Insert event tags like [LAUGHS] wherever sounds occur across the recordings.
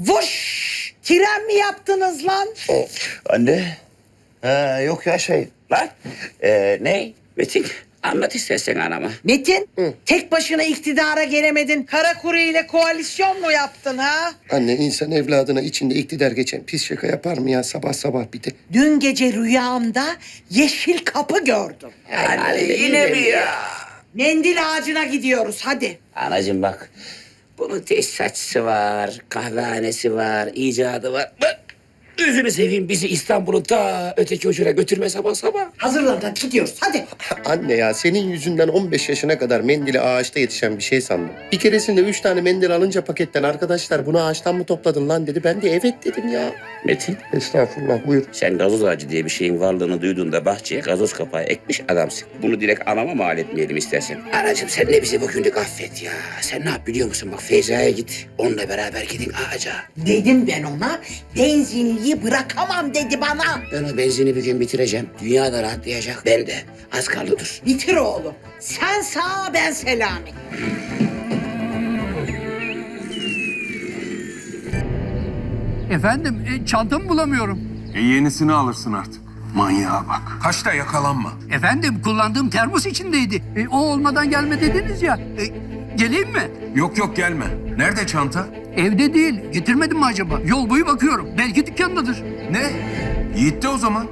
Vuş! Tren mi yaptınız lan? Anne. Ha, yok ya şey. Lan. Ee, ne? Metin anlat istersen anama. Metin, tek başına iktidara gelemedin. Kara kuru ile koalisyon mu yaptın ha? Anne insan evladına içinde iktidar geçen pis şaka yapar mı ya sabah sabah bir de? Dün gece rüyamda yeşil kapı gördüm. Anne yine mi ya? Mendil ağacına gidiyoruz hadi. Anacığım bak. Bunun tesisatçısı var, kahvehanesi var, icadı var. Bak, Gözünü seveyim bizi İstanbul'un ta öteki ucuna götürme sabah sabah. Hazırlan lan gidiyoruz hadi. [LAUGHS] Anne ya senin yüzünden 15 yaşına kadar mendili ağaçta yetişen bir şey sandım. Bir keresinde 3 tane mendil alınca paketten arkadaşlar bunu ağaçtan mı topladın lan dedi. Ben de evet dedim ya. Metin Estağfurullah buyur. sen gazoz ağacı diye bir şeyin varlığını duyduğunda bahçeye gazoz kapağı ekmiş adamsın. Bunu direkt anama mal etmeyelim istersen. Anacığım sen de bizi bugünlük affet ya. Sen ne yap biliyor musun? Bak Feyza'ya git. Onunla beraber gidin ağaca. Dedim ben ona benzinliği bırakamam dedi bana. Ben o benzini bir gün bitireceğim. Dünya da rahatlayacak. Ben de. Az kaldı dur. Bitir oğlum. Sen sağ ben selami. Efendim e, çantamı bulamıyorum. E yenisini alırsın artık. Manyağa bak. Kaçta yakalanma. Efendim kullandığım termos içindeydi. E, o olmadan gelme dediniz ya. E, geleyim mi? Yok yok gelme. Nerede çanta? Evde değil. Getirmedim mi acaba? Yol boyu bakıyorum. Belki dükkandadır. Ne? Yiğit'te o zaman.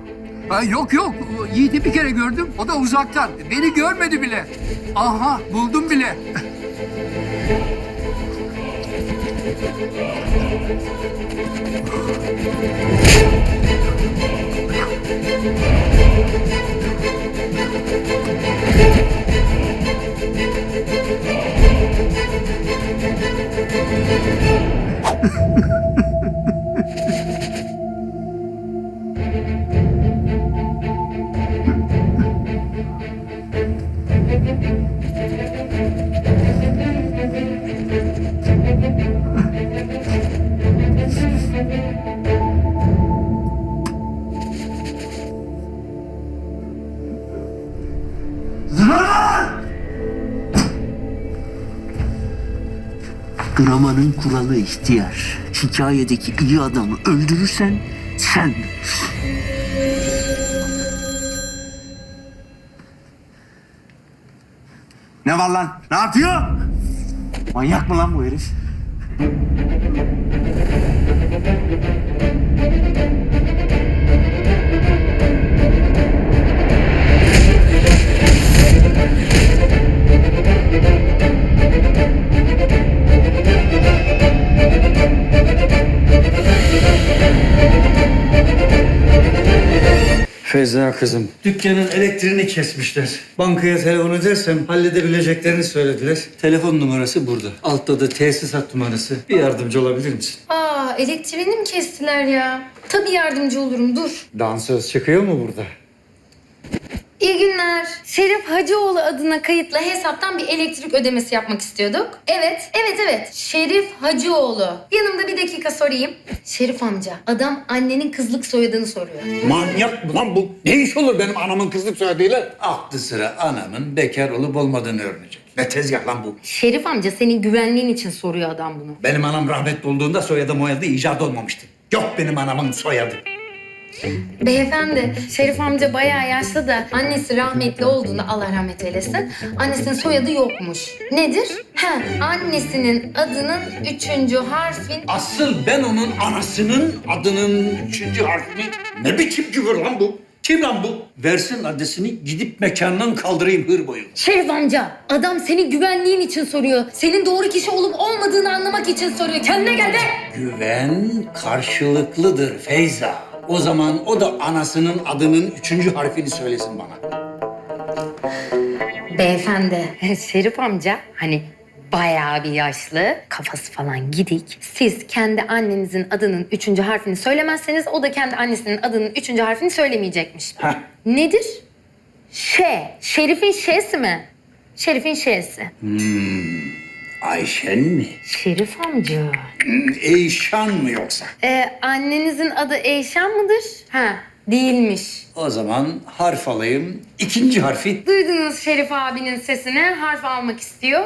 Ha, yok yok. Yiğit'i bir kere gördüm. O da uzaktan. Beni görmedi bile. Aha buldum bile. [LAUGHS] ihtiyar. Hikayedeki iyi adamı öldürürsen sen Ne var lan? Ne yapıyor? Manyak mı lan bu herif? Feyza kızım, dükkanın elektriğini kesmişler. Bankaya telefon edersem halledebileceklerini söylediler. Telefon numarası burada. Altta da tesisat numarası. Bir yardımcı olabilir misin? Aa elektriğini mi kestiler ya? Tabii yardımcı olurum dur. Dansöz çıkıyor mu burada? İyi günler. Şerif Hacıoğlu adına kayıtlı hesaptan bir elektrik ödemesi yapmak istiyorduk. Evet, evet, evet. Şerif Hacıoğlu. Yanımda bir dakika sorayım. Şerif amca, adam annenin kızlık soyadını soruyor. Manyak mı lan bu? Ne iş olur benim anamın kızlık soyadıyla? Aklı sıra anamın bekar olup olmadığını öğrenecek. Ne tezgah lan bu? Şerif amca senin güvenliğin için soruyor adam bunu. Benim anam rahmetli olduğunda soyadı moyadı icat olmamıştı. Yok benim anamın soyadı. Beyefendi, Şerif amca bayağı yaşlı da annesi rahmetli olduğunda Allah rahmet eylesin. Annesinin soyadı yokmuş. Nedir? He, annesinin adının üçüncü harfin Asıl ben onun anasının adının üçüncü harfini... Ne biçim küfür lan bu? Kim lan bu? Versin adresini gidip mekandan kaldırayım hır boyu. Şerif amca, adam senin güvenliğin için soruyor. Senin doğru kişi olup olmadığını anlamak için soruyor. Kendine gel be! Güven karşılıklıdır Feyza. O zaman o da anasının adının üçüncü harfini söylesin bana. Beyefendi, [LAUGHS] Şerif amca hani bayağı bir yaşlı, kafası falan gidik. Siz kendi annenizin adının üçüncü harfini söylemezseniz o da kendi annesinin adının üçüncü harfini söylemeyecekmiş. Heh. Nedir? Ş. Şerif'in Ş'si mi? Şerif'in Ş'si. Ayşen mi? Şerif amca. Eyşan mı yoksa? Ee, annenizin adı Eyşan mıdır? Ha, değilmiş. O zaman harf alayım. İkinci harfi. Duydunuz Şerif abinin sesini, harf almak istiyor.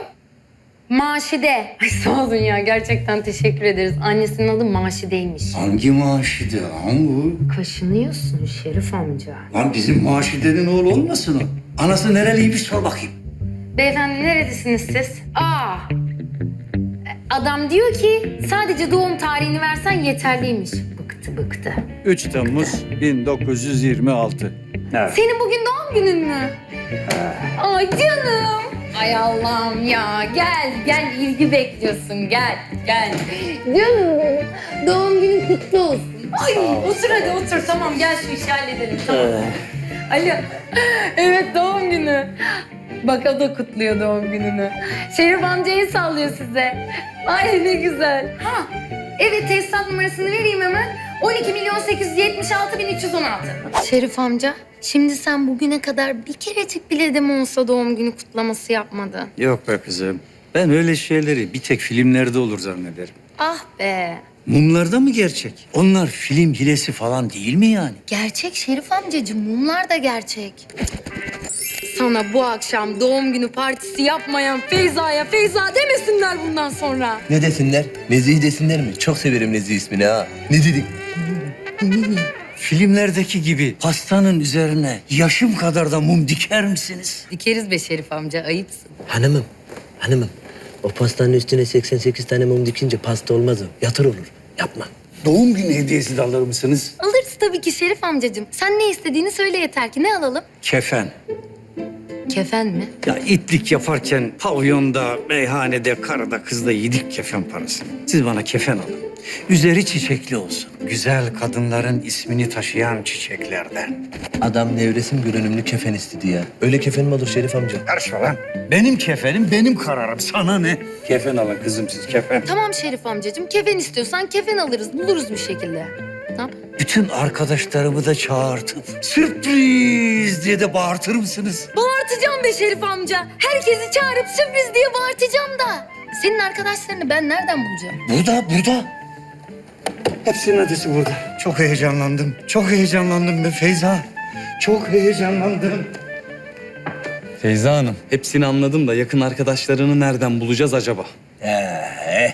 Maşide. [LAUGHS] Ay sağ olun ya gerçekten teşekkür ederiz. Annesinin adı Maşide'ymiş. Hangi maaşide lan bu? Kaşınıyorsun Şerif amca. Lan bizim maaşidenin oğlu olmasın o. Anası nereliymiş sor bakayım. Beyefendi neredesiniz siz? Aa. Adam diyor ki sadece doğum tarihini versen yeterliymiş. Bıktı bıktı. 3 Temmuz 1926. Evet. Senin bugün doğum günün mü? Ay canım. Ay Allah'ım ya. Gel, gel ilgi bekliyorsun. Gel, gel. Canım. Doğum günün kutlu olsun. Ay otur hadi otur. Tamam gel şu işi halledelim. Tamam. Alo. Evet doğum günü. Bak o da kutluyor doğum gününü. Şerif amcayı sallıyor size. Ay ne güzel. Ha. Evet tesisat numarasını vereyim hemen. 12 milyon 876 bin 316. Şerif amca, şimdi sen bugüne kadar bir kerecik bile de mi olsa doğum günü kutlaması yapmadın? Yok be kızım. Ben öyle şeyleri bir tek filmlerde olur zannederim. Ah be. Mumlarda mı gerçek? Onlar film hilesi falan değil mi yani? Gerçek Şerif amcacığım, mumlar da gerçek. Sana bu akşam doğum günü partisi yapmayan Feyza'ya Feyza demesinler bundan sonra. Ne desinler? Nezih desinler mi? Çok severim Nezih ismini ha. Ne dedik? Filmlerdeki gibi pastanın üzerine yaşım kadar da mum diker misiniz? Dikeriz be Şerif amca, ayıpsın. Hanımım, hanımım. O pastanın üstüne 88 tane mum dikince pasta olmaz o. Yatır olur. Yapma. Doğum günü hediyesi de alır mısınız? Alırız tabii ki Şerif amcacığım. Sen ne istediğini söyle yeter ki. Ne alalım? Kefen. Kefen mi? Ya itlik yaparken pavyonda, meyhanede, karada, kızda yedik kefen parasını. Siz bana kefen alın. Üzeri çiçekli olsun. Güzel kadınların ismini taşıyan çiçeklerden. Adam nevresim görünümlü kefen istedi ya. Öyle kefen mi olur Şerif amca? Karışma lan. Benim kefenim, benim kararım. Sana ne? Kefen alın kızım siz kefen. Tamam Şerif amcacığım. Kefen istiyorsan kefen alırız. Buluruz bir şekilde. Tamam. Bütün arkadaşlarımı da çağırtıp sürpriz diye de bağırtır mısınız? Bağırtacağım be Şerif amca. Herkesi çağırıp sürpriz diye bağırtacağım da. Senin arkadaşlarını ben nereden bulacağım? Burada, burada. Hepsinin adresi burada. Çok heyecanlandım. Çok heyecanlandım be Feyza. Çok heyecanlandım. Feyza Hanım, hepsini anladım da yakın arkadaşlarını nereden bulacağız acaba? Ee,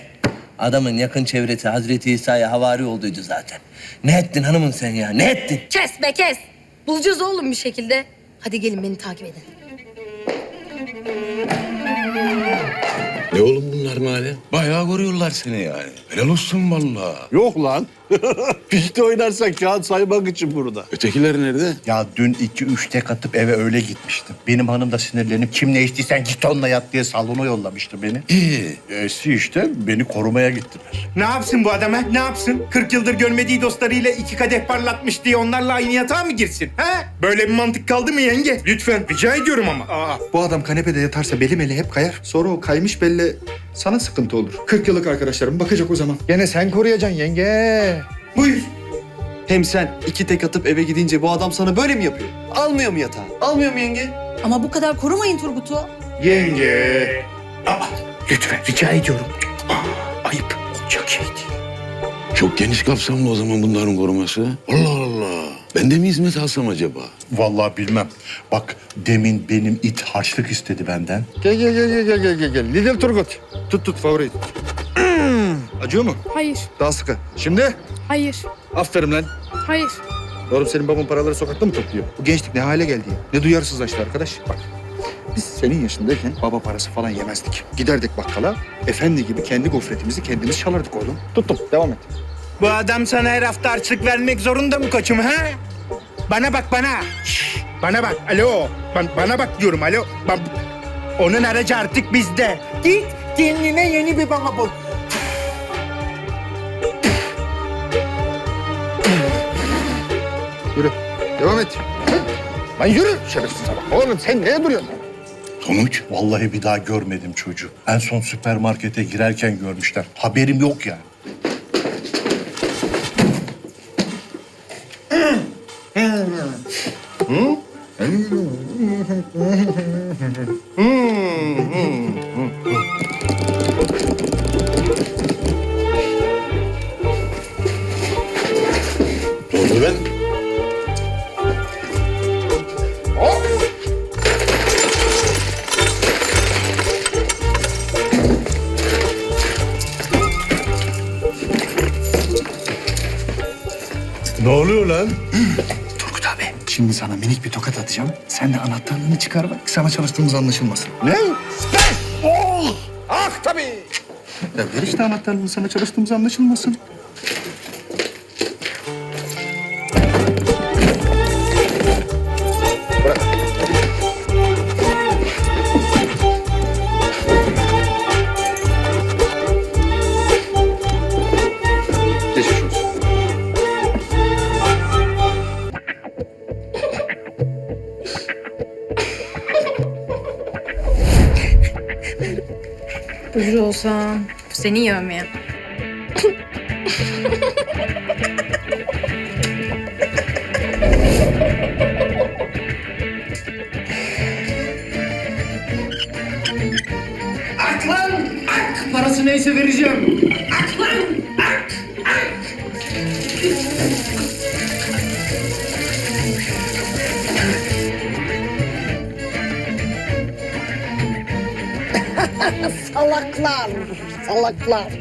adamın yakın çevresi Hazreti İsa'ya havari olduydu zaten. Ne ettin hanımın sen ya? Ne ettin? Kes be kes. Bulacağız oğlum bir şekilde. Hadi gelin beni takip edin. Ne oğlum bunlar mali? Bayağı koruyorlar seni yani. Helal olsun vallahi. Yok lan. [LAUGHS] Pişti oynarsak kağıt saymak için burada. Ötekiler nerede? Ya dün iki üç tek atıp eve öyle gitmiştim. Benim hanım da sinirlenip kim ne içtiysen git onunla yat diye salona yollamıştı beni. İyi. Esi işte beni korumaya gittiler. Ne yapsın bu adam ha? Ne yapsın? 40 yıldır görmediği dostlarıyla iki kadeh parlatmış diye onlarla aynı yatağa mı girsin? Ha? Böyle bir mantık kaldı mı yenge? Lütfen rica ediyorum ama. Aa. Bu adam kanepede yatarsa belim eli hep kayar. Sonra o kaymış belli sana sıkıntı olur. 40 yıllık arkadaşlarım bakacak o zaman. Gene sen koruyacaksın yenge. Buyur. Hem sen iki tek atıp eve gidince bu adam sana böyle mi yapıyor? Almıyor mu yatağı? Almıyor mu yenge? Ama bu kadar korumayın Turgut'u. Yenge. Lütfen rica ediyorum. Aa, ayıp olacak şey değil. Çok geniş kapsamlı o zaman bunların koruması. Allah Allah. Ben de mi hizmet alsam acaba? Vallahi bilmem. Bak demin benim it harçlık istedi benden. Gel gel gel gel gel gel gel. Lidl Turgut. Tut tut favori. Acıyor mu? Hayır, Daha sıkı. Şimdi? hayır, Aferin lan. hayır. Oğlum senin baban paraları sokakta mı topluyor? Bu gençlik ne hale geldi ya? Ne duyarsızlaştı arkadaş. Bak biz senin yaşındayken baba parası falan yemezdik. Giderdik bakkala, efendi gibi kendi gofretimizi kendimiz çalardık oğlum. Tuttum, devam et. Bu adam sana her hafta harçlık vermek zorunda mı koçum ha? Bana bak bana. Şş, bana bak. Alo. Ban- bana bak diyorum alo. Ban- onun aracı artık bizde. Git kendine yeni bir baba bul. Yürü, devam et. Lan yürü şerefsiz adam. Oğlum sen neye duruyorsun? Sonuç? Vallahi bir daha görmedim çocuğu. En son süpermarkete girerken görmüşler. Haberim yok yani. 응? 음, 음, 음, Sen de anahtarlığını çıkar bak. Sana çalıştığımız anlaşılmasın. Ne? Ah tabii. Ya ver işte anahtarlığını sana çalıştığımız anlaşılmasın. Seni yövmeye. Ak lan! Ak! Parası neyse vereceğim. Ak lan! Ak! [LAUGHS] Salaklar, salaklar.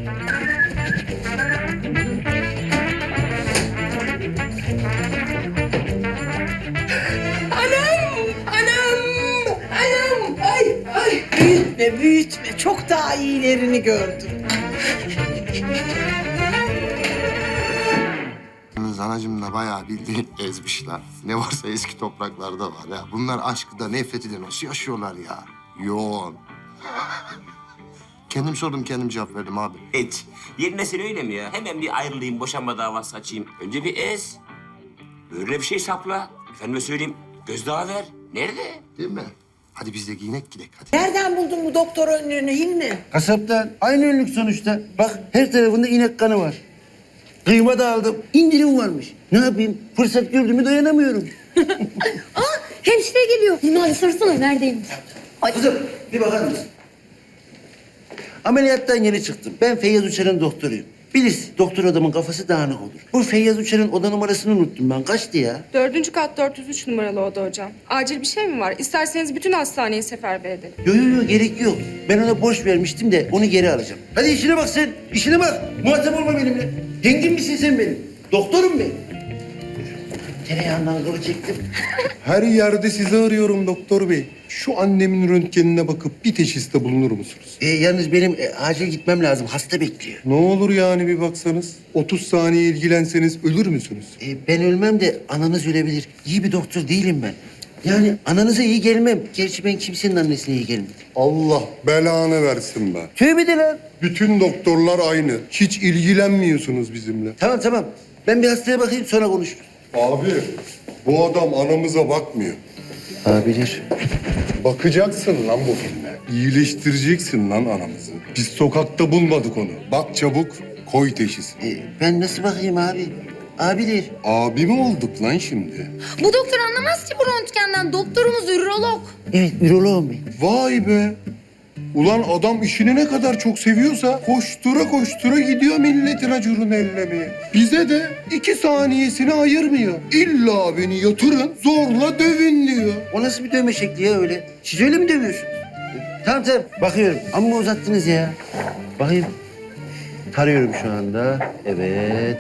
Anam, anam, anam. Ay, ay. Büyütme, büyütme. Çok daha iyilerini gördüm. Anacım da bayağı bildiğin [LAUGHS] ezmişler. Ne varsa eski topraklarda var ya. Bunlar aşkı da nefreti de nasıl yaşıyorlar ya? Yoğun. Kendim sordum kendim cevap verdim abi. Et. Yerine sen öyle mi ya? Hemen bir ayrılayım, boşanma davası açayım. Önce bir ez. Böyle bir şey sapla. Efendime söyleyeyim, gözdağı ver. Nerede? Değil mi? Hadi biz de giyinek gidelim hadi. Nereden buldun bu doktor önlüğünü Hilmi? Kasaptan aynı önlük sonuçta. Bak her tarafında inek kanı var. Kıyma da aldım. İndirim varmış. Ne yapayım? Fırsat gördüğümü dayanamıyorum. [LAUGHS] Hemşire geliyor. Hilmi abi sorsana neredeymiş? Kızım bir bakar mısın? Ameliyattan yeni çıktım. Ben Feyyaz Uçar'ın doktoruyum. Bilirsin doktor adamın kafası dağınık olur. Bu Feyyaz Uçar'ın oda numarasını unuttum ben. Kaçtı ya? Dördüncü kat 403 numaralı oda hocam. Acil bir şey mi var? İsterseniz bütün hastaneyi seferber edelim. Yok yok yok gerek yok. Ben ona borç vermiştim de onu geri alacağım. Hadi işine bak sen. İşine bak. Muhatap olma benimle. Yengin misin sen benim? Doktorum ben. Tereyağından kılı çektim. Her yerde sizi arıyorum doktor bey. Şu annemin röntgenine bakıp bir teşhiste bulunur musunuz? E, yalnız benim e, acil gitmem lazım. Hasta bekliyor. Ne olur yani bir baksanız. 30 saniye ilgilenseniz ölür müsünüz? E, ben ölmem de ananız ölebilir. İyi bir doktor değilim ben. Yani ananıza iyi gelmem. Gerçi ben kimsenin annesine iyi gelmedim. Allah belanı versin be. Tövbe de lan. Bütün doktorlar aynı. Hiç ilgilenmiyorsunuz bizimle. Tamam tamam. Ben bir hastaya bakayım sonra konuşuruz. Abi bu adam anamıza bakmıyor. Abiler. Bakacaksın lan bu filme. İyileştireceksin lan anamızı. Biz sokakta bulmadık onu. Bak çabuk koy teşhis. E, ben nasıl bakayım abi? Abiler. Abi mi olduk lan şimdi? Bu doktor anlamaz ki bu röntgenden. Doktorumuz ürolog. Evet üroloğum ben. Vay be. Ulan adam işini ne kadar çok seviyorsa koştura koştura gidiyor milletin acurunu ellemeye. Bize de iki saniyesini ayırmıyor. İlla beni yatırın zorla dövün diyor. O nasıl bir dövme şekli ya öyle? Siz öyle mi dövüyorsunuz? Tamam tamam bakıyorum. Amma uzattınız ya. Bakayım. Tarıyorum şu anda. Evet.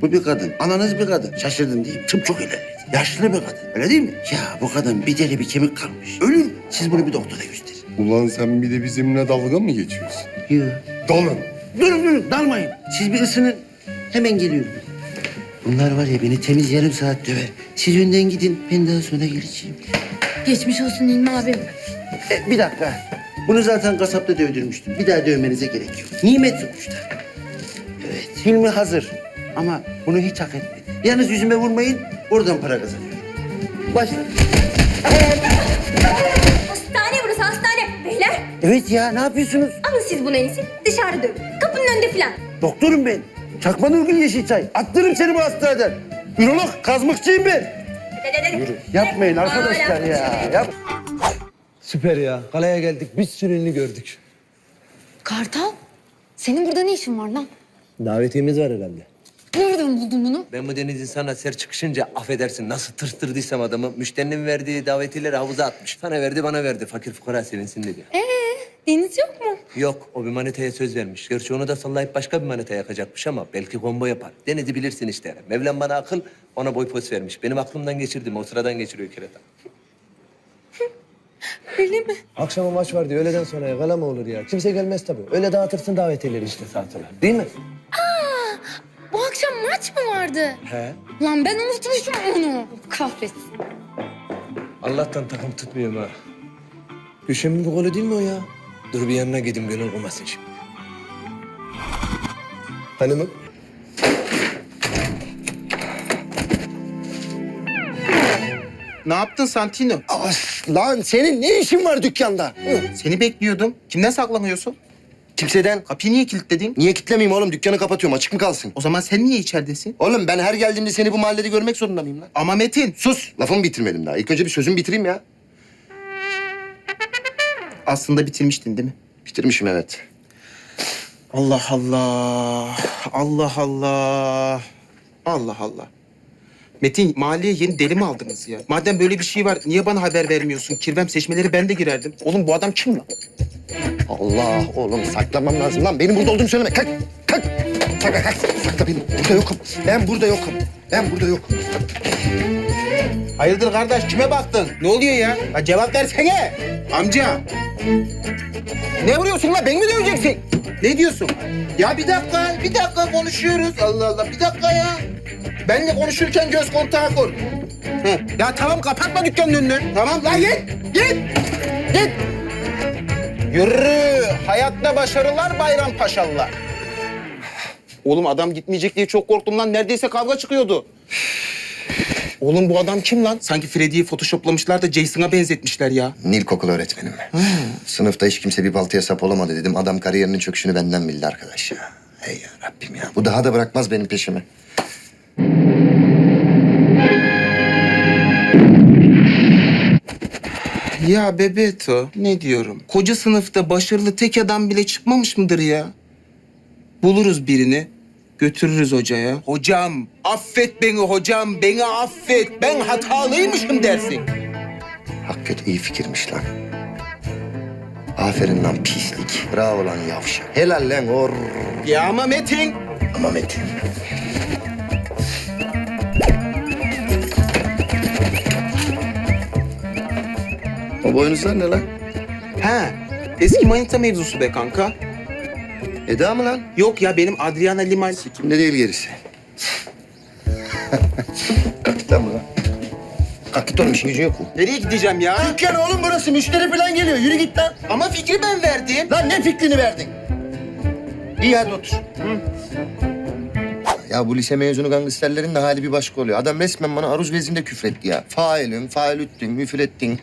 Bu bir kadın. Ananız bir kadın. Şaşırdın değil mi? Tıp çok ilerledi. Yaşlı bir kadın. Öyle değil mi? Ya bu kadın bir deli bir kemik kalmış. Ölür. Siz bunu bir doktora gösterin. Ulan sen bir de bizimle dalga mı geçiyorsun? Yok. Dalın. Durun durun dalmayın. Siz bir ısının. Hemen geliyorum. Bunlar var ya beni temiz yarım saat döver. Siz önden gidin. Ben daha sonra geleceğim. Geçmiş olsun Hilmi abi. E, bir dakika. Bunu zaten kasapta dövdürmüştüm. Bir daha dövmenize gerek yok. Nimet sonuçta. Evet, Hilmi hazır. Ama bunu hiç hak etmedi. Yalnız yüzüme vurmayın, oradan para kazanıyorum. Başla. Evet ya, ne yapıyorsunuz? alın siz bunu en iyisi. Dışarı dövün. Kapının önünde filan. Doktorum ben. Çakma Nurgül Yeşilçay. Attırırım seni bu hastaneden. Ürolog, kazmıkçıyım ben. Yapmayın arkadaşlar ya. Yap. Süper ya. Kaleye geldik. Bir sürü ünlü gördük. Kartal senin burada ne işin var lan? Davetiyemiz var herhalde. Nereden buldun bunu? Ben bu deniz insana ser çıkışınca affedersin nasıl tırstırdıysam adamı müşterinin verdiği davetileri havuza atmış. Sana verdi bana verdi fakir fukara sevinsin dedi. Ee, Deniz yok mu? Yok, o bir manitaya söz vermiş. Gerçi onu da sallayıp başka bir manita yakacakmış ama belki combo yapar. Deniz'i bilirsin işte. Mevlam bana akıl, ona boy poz vermiş. Benim aklımdan geçirdim, o sıradan geçiriyor kerata. [LAUGHS] Öyle mi? Akşama maç var diyor, öğleden sonra gala mı olur ya? Kimse gelmez tabii. Öyle dağıtırsın davetiyeleri işte saatine. Değil mi? Bu akşam maç mı vardı? He. Lan ben unutmuşum onu. Kahretsin. Allah'tan takım tutmuyorum ha. Gülşen'in bu golü değil mi o ya? Dur bir yanına gideyim, gönül olmasın şimdi. Hanımım? Ne yaptın Santino? Lan senin ne işin var dükkanda? Seni bekliyordum. Kimden saklanıyorsun? Kimseden. Kapıyı niye kilitledin? Niye kitlemeyeyim oğlum? Dükkanı kapatıyorum. Açık mı kalsın? O zaman sen niye içeridesin? Oğlum ben her geldiğimde seni bu mahallede görmek zorunda mıyım lan? Ama Metin. Sus. Lafımı bitirmedim daha. İlk önce bir sözümü bitireyim ya. Aslında bitirmiştin değil mi? Bitirmişim evet. Allah Allah. Allah Allah. Allah Allah. Metin mahalleye yeni deli mi aldınız ya? Madem böyle bir şey var niye bana haber vermiyorsun? Kirvem seçmeleri ben de girerdim. Oğlum bu adam kim lan? Allah oğlum saklamam lazım lan. Benim burada olduğumu söyleme. Kalk. Kalk. Sakla kalk. Sakla beni. Burada yokum. Ben burada yokum. Ben burada yokum. Hayırdır kardeş kime baktın? Ne oluyor ya? ya cevap versene. Amca. Ne vuruyorsun lan? Ben mi döveceksin? Ne diyorsun? Ya bir dakika, bir dakika konuşuyoruz. Allah Allah, bir dakika ya. Benle konuşurken göz kontağı kur. He. Ya tamam kapatma dükkanın önünü. Tamam lan git, git, git. Yürü. Hayatta başarılar bayram paşalılar. Oğlum adam gitmeyecek diye çok korktum lan. Neredeyse kavga çıkıyordu. Oğlum bu adam kim lan? Sanki Freddy'yi photoshoplamışlar da Jason'a benzetmişler ya. Nil kokulu öğretmenim. Sınıfta hiç kimse bir baltaya sap olamadı dedim. Adam kariyerinin çöküşünü benden bildi arkadaş ya. Hey ya Rabbim ya. Bu daha da bırakmaz benim peşimi. Ya Bebeto ne diyorum? Koca sınıfta başarılı tek adam bile çıkmamış mıdır ya? Buluruz birini. Götürürüz hocaya. Hocam affet beni hocam beni affet. Ben hatalıymışım dersin. Hakikaten iyi fikirmiş lan. Aferin lan pislik. Bravo lan yavşak. Helal lan or. Ya ama Metin. Ama Metin. O boynuzlar ne lan? Ha eski manita mevzusu be kanka. Eda mı lan? Yok ya benim Adriana Limal. Kimde değil gerisi. [LAUGHS] Kalk git lan. Kalk git oğlum işin gücün yok mu? Nereye gideceğim ya? Dükkan oğlum burası. Müşteri falan geliyor. Yürü git lan. Ama fikri ben verdim. Lan ne fikrini verdin? İyi hadi otur. Ya bu lise mezunu gangsterlerin de hali bir başka oluyor. Adam resmen bana aruz vezinde küfretti ya. Failün, failüttün, müfülettin.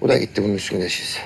Bu da gitti bunun üstüne siz.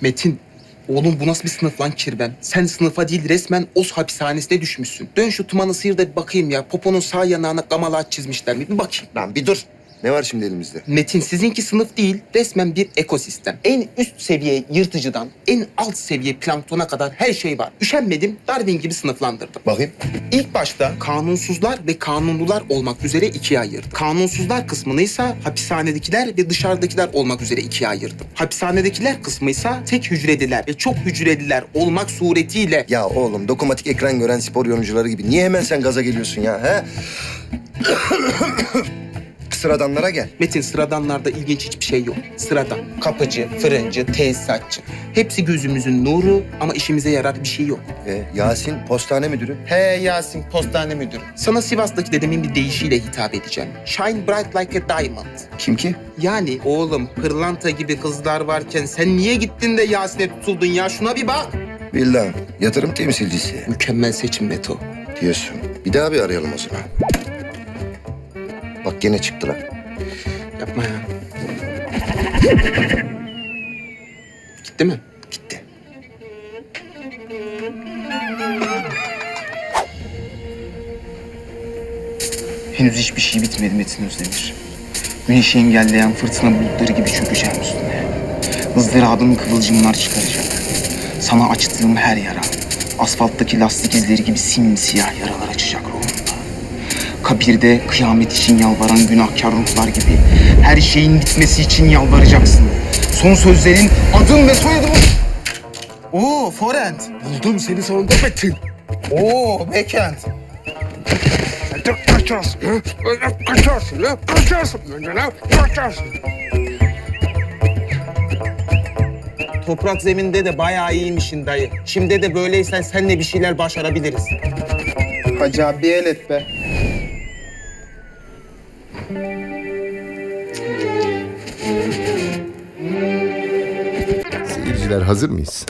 Metin, oğlum bu nasıl bir sınıf lan kirben? Sen sınıfa değil resmen Oz hapishanesine düşmüşsün. Dön şu tumanı sıyır da bir bakayım ya. Poponun sağ yanağına gamalat çizmişler mi? Bir bakayım. Lan bir dur. Ne var şimdi elimizde? Metin sizinki sınıf değil, resmen bir ekosistem. En üst seviye yırtıcıdan en alt seviye planktona kadar her şey var. Üşenmedim, Darwin gibi sınıflandırdım. Bakayım. İlk başta kanunsuzlar ve kanunlular olmak üzere ikiye ayırdım. Kanunsuzlar kısmını ise hapishanedekiler ve dışarıdakiler olmak üzere ikiye ayırdım. Hapishanedekiler kısmı ise tek hücreliler ve çok hücreliler olmak suretiyle Ya oğlum dokunmatik ekran gören spor yorumcuları gibi. Niye hemen sen gaza geliyorsun ya? He? Sıradanlara gel. Metin sıradanlarda ilginç hiçbir şey yok. Sıradan. Kapıcı, fırıncı, tesisatçı. Hepsi gözümüzün nuru ama işimize yarar bir şey yok. E, Yasin postane müdürü. He Yasin, postane müdürü. Sana Sivas'taki dedemin bir deyişiyle hitap edeceğim. Shine bright like a diamond. Kim ki? Yani oğlum pırlanta gibi kızlar varken sen niye gittin de Yasin'e tutuldun ya? Şuna bir bak. Billah. Yatırım temsilcisi Mükemmel seçim Beto. diyorsun. Bir daha bir arayalım o zaman. Bak gene çıktılar. Yapma ya. Gitti mi? Gitti. Henüz hiçbir şey bitmedi Metin Özdemir. Güneşi engelleyen fırtına bulutları gibi çökeceğim üstüne. ızdırabın kıvılcımlar çıkaracak. Sana açtığım her yara, asfalttaki lastik izleri gibi simsiyah yaralar açacak ruhumda. Kabirde kıyamet için yalvaran günahkar ruhlar gibi her şeyin bitmesi için yalvaracaksın. Son sözlerin adım ve soyadım... Oo forend. Buldum seni sonunda Metin. Oo backhand. Kaçarsın. Kaçarsın. Kaçarsın. Kaçarsın. Toprak zeminde de bayağı iyiymişsin dayı. Şimdi de böyleysen senle bir şeyler başarabiliriz. Hacı abi el et be. Hazır mıyız?